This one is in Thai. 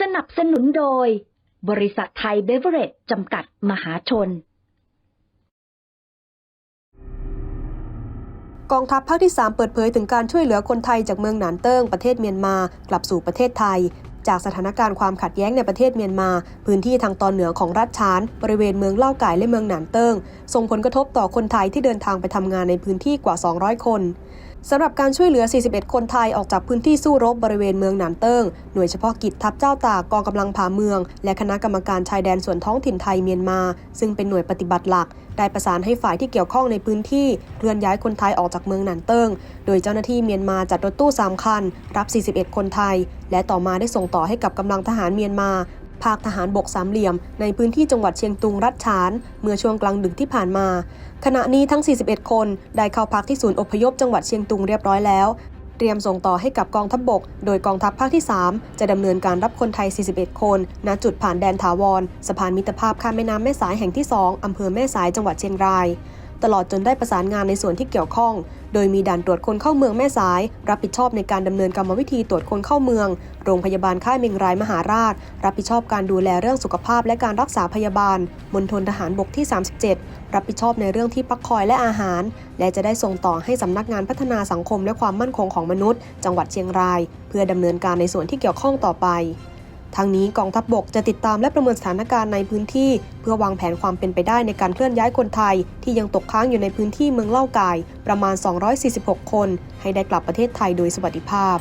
สนับสนุนโดย บริษัทไทยเบเวอเรจจำกัดมหาชน กองทัพภาคที่ 3 เปิดเผยถึงการช่วยเหลือคนไทยจากเมืองหนานเติ้งประเทศเมียนมากลับสู่ประเทศไทย จากสถานการณ์ความขัดแย้งในประเทศเมียนมา พื้นที่ทางตอนเหนือของรัฐชาน บริเวณเมืองเล่าไก่และเมืองหนานเติ้งส่งผลกระทบต่อคนไทยที่เดินทางไปทำงานในพื้นที่กว่า 200 คน สำหรับการช่วยเหลือ 41 คนไทยออกจากพื้นที่สู้รบบริเวณเมืองหนานเติ้ง หน่วยเฉพาะกิจทัพเจ้าตากกองกำลังผาเมือง และคณะกรรมการชายแดนส่วนท้องถิ่นไทยเมียนมา ซึ่งเป็นหน่วยปฏิบัติหลัก ได้ประสานให้ฝ่ายที่เกี่ยวข้องในพื้นที่เคลื่อนย้ายคนไทยออกจากเมืองหนานเติ้ง โดยเจ้าหน้าที่เมียนมาจัดรถตู้ 3 คัน รับ 41 คนไทย และต่อมาได้ส่งต่อให้กับกำลังทหารเมียนมา ภาคทหารบกสามเหลี่ยม ในพื้นที่จังหวัดเชียงตุงรัฐฉาน เมื่อช่วงกลางดึกที่ผ่านมา ขณะนี้ทั้ง 41 คน ได้เข้าพักที่ศูนย์อพยพจังหวัดเชียงตุงเรียบร้อยแล้ว เตรียมส่งต่อให้กับกองทัพบบก โดยกองทัพภาคที่ 3 จะดำเนินการรับคนไทย 41 คน ณ จุดผ่านแดนถาวรสะพานมิตรภาพข้ามแม่น้ำแม่สายแห่งที่ 2อำเภอแม่สายจังหวัดเชียงราย ตลอดจนได้ประสานงานในส่วนที่เกี่ยวข้อง โดยมีด่านตรวจคนเข้าเมืองแม่สาย รับผิดชอบในการดำเนินกรรมวิธีตรวจคนเข้าเมือง โรงพยาบาลค่ายเมงรายมหาราช รับผิดชอบการดูแลเรื่องสุขภาพและการรักษาพยาบาลมณฑลทหารบกที่ 37 รับผิดชอบในเรื่องที่พักคอยและอาหาร และจะได้ส่งต่อให้สำนักงานพัฒนาสังคมและความมั่นคงของมนุษย์ จังหวัดเชียงราย เพื่อดำเนินการในส่วนที่เกี่ยวข้องต่อไป ทั้งนี้กองทัพบบกจะติดตามและประเมินสถานการณ์ในพื้นที่ เพื่อวางแผนความเป็นไปได้ในการเคลื่อนย้ายคนไทย ที่ยังตกค้างอยู่ในพื้นที่เมืองเล่ากาย ประมาณ 246 คน ให้ได้กลับประเทศไทยโดยสวัสดิภาพ